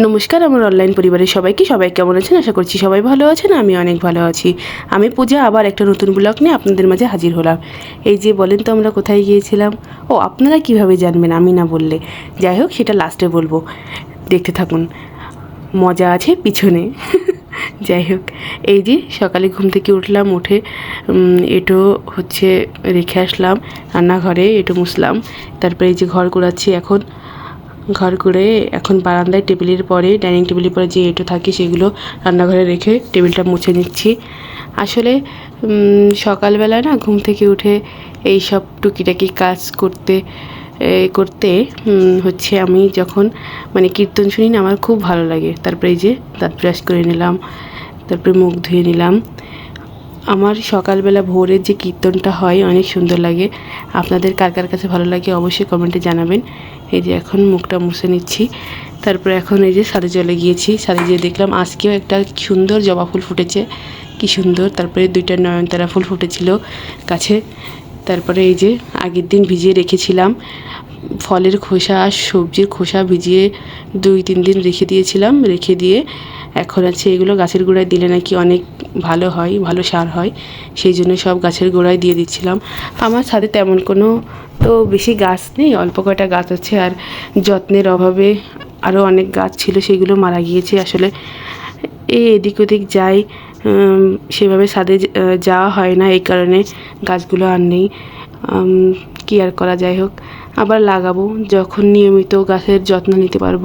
নমস্কার, আমার অনলাইন পরিবারের সবাইকে। সবাই কেমন আছেন? আশা করছি সবাই ভালো আছেন আমি অনেক ভালো আছি। আমি পূজা, আবার একটা নতুন ব্লগ নিয়ে আপনাদের মাঝে হাজির হলাম। এই যে বলেন তো আমরা কোথায় গিয়েছিলাম? ও, আপনারা কীভাবে জানবেন আমি না বললে? যাই হোক, সেটা লাস্টে বলব। দেখতে থাকুন। মজা আছে পিছনে। যাই হোক, এই যে সকালে ঘুম থেকে উঠলাম, উঠে এটো হচ্ছে রেখে আসলাম। রান্নাঘরে এটো মুছলাম। তারপরে এই যে ঘর কুড়াচ্ছি এখন। ঘর করে এখন বারান্দায় টেবিলের পরে, ডাইনিং টেবিলের পরে যে এঁটো থাকে সেগুলো রান্নাঘরে রেখে টেবিলটা মুছে নিচ্ছি। আসলে সকালবেলা না ঘুম থেকে উঠে এই সব টুকিটাকি কাজ করতে করতে হচ্ছে আমি যখন মানে কীর্তন শুনি না আমার খুব ভালো লাগে। তারপরে এই যে দাঁত ব্রাশ করে নিলাম, তারপরে মুখ ধুয়ে নিলাম। আমার সকালবেলা ভোরের যে কীর্তনটা হয়, অনেক সুন্দর লাগে। আপনাদের কার কার কাছে ভালো লাগে অবশ্যই কমেন্টে জানাবেন। এই যে এখন মুখটা মুছে নিচ্ছি। তারপরে এখন এই যে সাদে চলে গিয়েছি। সাদে গিয়ে দেখলাম আজকেও একটা সুন্দর জবা ফুল ফুটেছে। কি সুন্দর। তারপরে দুইটা নয়নতারা ফুল ফুটেছিল গাছে। তারপরে এই যে আগের দিন ভিজিয়ে রেখেছিলাম। ফলের খোসা আর সবজির খোসা ভিজিয়ে দুই, তিন দিন রেখে দিয়েছিলাম। রেখে দিয়ে এখন আছে এগুলো গাছের গোড়ায় দিলে নাকি অনেক ভালো হয়, ভালো সার হয়। সেই জন্য সব গাছের গোড়ায় দিয়ে দিচ্ছিলাম। আমার সাথে তেমন কোনো তো বেশি গাছ নেই, অল্প কয়টা গাছ আছে আর যত্নের অভাবে আরও অনেক গাছ ছিল, সেগুলো মারা গিয়েছে। আসলে এই এদিক ওদিক যাই সেভাবে সাদে যাওয়া হয় না, এই কারণে গাছগুলো আর নেই। কি আর করা যাই হোক। আবার লাগাবো, যখন নিয়মিত গাছের যত্ন নিতে পারব,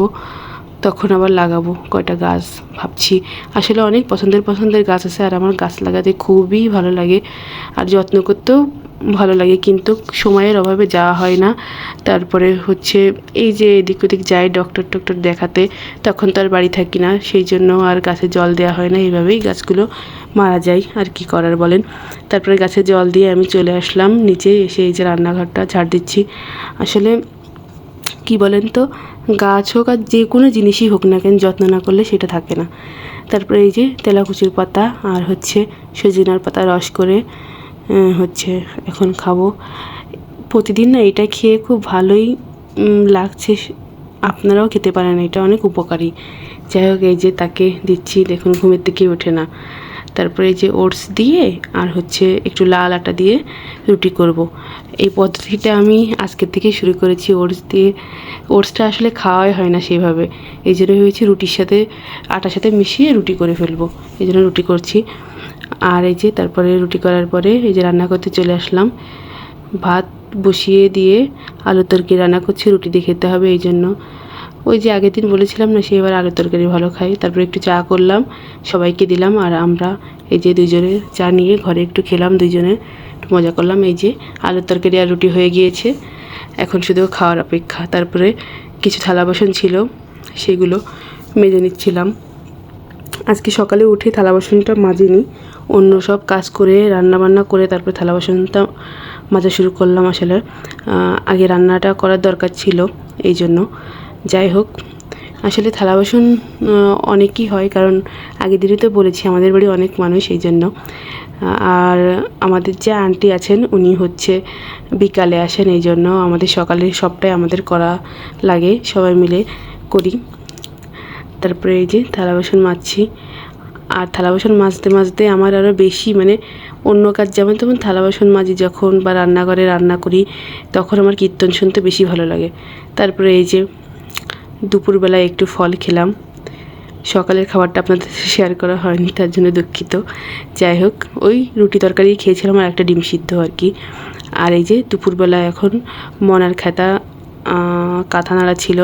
তখন আবার লাগাবো কয়টা গাছ ভাবছি। আসলে অনেক পছন্দের পছন্দের গাছ আছে আর আমার গাছ লাগাতে খুবই ভালো লাগে। আর যত্ন করতেও ভালো লাগে, কিন্তু সময়ের অভাবে যাওয়া হয় না। তারপরে হচ্ছে এই যে এদিক ওদিক যাই ডক্টর টক্টর দেখাতে, তখন তো আর বাড়ি থাকি না, সেই জন্য আর গাছে জল দেওয়া হয় না। এইভাবেই গাছগুলো মারা যায়, আর কি করার বলেন? তারপরে গাছে জল দিয়ে আমি চলে আসলাম, নিচে এসে এই যে রান্নাঘরটা ঝাড় দিচ্ছি। আসলে কি বলেন তো, গাছ হোক আর যে কোনো জিনিসই হোক না কেন, যত্ন না করলে সেটা থাকে না। তারপরে এই যে তেলাকুচির পাতা, আর হচ্ছে সজিনার পাতা রস করে হচ্ছে এখন খাব। প্রতিদিন না এটা খেয়ে খুব ভালোই লাগছে। আপনারাও খেতে পারেন, এটা অনেক উপকারী। যাই হোক, এই যে তাকে দিচ্ছি, দেখুন ঘুমের থেকে ওঠে না। তারপরে যে ওটস দিয়ে আর হচ্ছে একটু লাল আটা দিয়ে রুটি করব। এই পদ্ধতিটা আমি আজকের থেকে শুরু করেছি ওটস দিয়ে। ওটসটা আসলে খাওয়াই হয় না সেইভাবে এই জন্য হয়েছে রুটির সাথে, আটার সাথে মিশিয়ে রুটি করে ফেলব। এই জন্য রুটি করছি। আর এই যে তারপরে রুটি করার পরে এই যে রান্না করতে চলে আসলাম। ভাত বসিয়ে দিয়ে আলু তরকারি রান্না করছি, রুটি দিয়ে খেতে হবে এই জন্য। ওই যে আগের দিন বলেছিলাম না, সে এবার আলু তরকারি ভালো খাই তারপরে একটু চা করলাম, সবাইকে দিলাম আর আমরা এই যে দুজনে চা নিয়ে ঘরে একটু খেলাম দুজনে একটু মজা করলাম এই যে আলু তরকারি আর রুটি হয়ে গিয়েছে। এখন শুধু খাওয়ার অপেক্ষা। তারপরে কিছু থালা বাসন ছিল, সেগুলো মেজে নিচ্ছিলাম। আজকে সকালে উঠে থালা বাসনটা মাজিনি, অন্য সব কাজ করে রান্না বান্না করে তারপরে থালা বাসনটা মাজা শুরু করলাম আসলে। আগে রান্নাটা করার দরকার ছিল এই জন্য। যাই হোক, আসলে থালা বাসন অনেকই হয় কারণ আগের দিনই তো বলেছি, আমাদের বাড়ি অনেক মানুষ এই জন্য। আর আমাদের যে আন্টি আছেন, উনি হচ্ছে বিকালে আসেন এই জন্য। আমাদের সকালে সবটাই আমাদের করা লাগে, সবাই মিলে করি। তারপরে এই যে থালা বাসন মাজছি। আর থালা বাসন মাজতে মাজতে আমার আরও বেশি মানে অন্য কাজ যেমন তেমন থালা বাসন মাজি যখন বা রান্নাঘরে রান্না করি, তখন আমার কীর্তন শুনতে বেশি ভালো লাগে। তারপরে এই যে দুপুরবেলায় একটু ফল খেলাম। সকালের খাবারটা আপনাদের সাথে শেয়ার করা হয়নি, তার জন্য দুঃখিত। যাই হোক, ওই রুটি তরকারি খেয়েছিলাম আর একটা ডিম সিদ্ধ আর কি। আর এই যে দুপুরবেলা এখন মনার খাতা আহ, কাঁথা নাড়া ছিল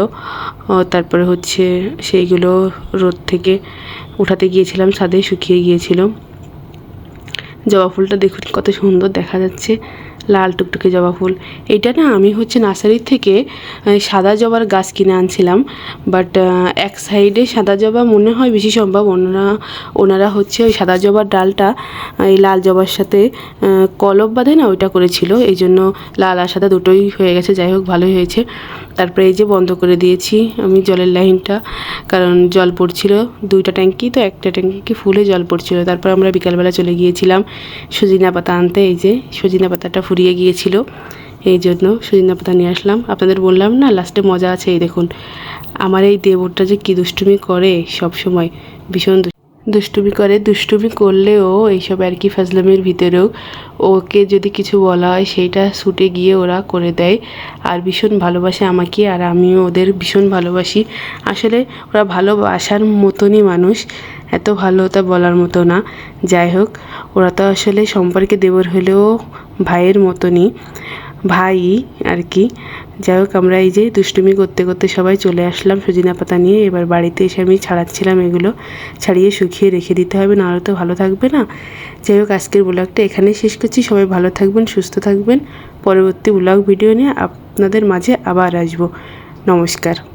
তারপরে হচ্ছে সেইগুলো রোদ থেকে উঠাতে গিয়েছিলাম ছাদে শুকিয়ে গিয়েছিল। জবা ফুলটা দেখুন কত সুন্দর দেখা যাচ্ছে। লাল টুকটুকে জবা ফুল। এটা না আমি হচ্ছে নার্সারির থেকে সাদা জবার গাছ কিনে আনছিলাম। বাট এক সাইডে সাদা জবা মনে হয় বেশি সম্ভব। ওনারা ওনারা হচ্ছে ওই সাদা জবার ডালটা এই লাল জবার সাথে কলব বাঁধে না ওইটা করেছিল। এই জন্য লাল আর সাদা দুটোই হয়ে গেছে। যাই হোক, ভালোই হয়েছে। তারপরে এই যে বন্ধ করে দিয়েছি আমি জলের লাইনটা, কারণ জল পড়ছিল দুইটা ট্যাঙ্কি, তো একটা ট্যাঙ্কি ফুলে জল পড়ছিল। তারপর আমরা বিকালবেলা চলে গিয়েছিলাম সজিনা পাতা আনতে। এই যে সজিনা পাতাটা ফুরিয়ে গিয়েছিল। এই জন্য সজিনা পাতা নিয়ে আসলাম। আপনাদের বললাম, না লাস্টে মজা আছে, এই দেখুন। আমার এই দেবরটা যে কী দুষ্টুমি করে সব সময় ভীষণ দুষ্টুমি করে, দুষ্টুমি করলেও এইসব আর কি ফাজলামির ভিতরেও ওকে যদি কিছু বলা হয়, সেইটা ছুটে গিয়ে ওরা করে দেয়। আর ভীষণ ভালোবাসে আমাকে, আর আমিও ওদের ভীষণ ভালোবাসি। আসলে ওরা ভালোবাসার মতনই মানুষ, এত ভালো তা বলার মতো না। যাই হোক, ওরা তো আসলে সম্পর্কে দেবর হলেও ভাইয়ের মতনই, ভাই আর কি। যাই হোক, আমরা এই যে দুষ্টুমি করতে করতে সবাই চলে আসলাম সজিনা পাতা নিয়ে। এবার বাড়িতে এসে আমি ছাড়াচ্ছিলাম এগুলো, ছাড়িয়ে শুকিয়ে রেখে দিতে হবে, নাহলে তো ভালো থাকবে না। যাই হোক, আজকের ব্লগটা এখানেই শেষ করছি। সবাই ভালো থাকবেন, সুস্থ থাকবেন। পরবর্তী ব্লগ ভিডিও নিয়ে আপনাদের মাঝে আবার আসব। নমস্কার।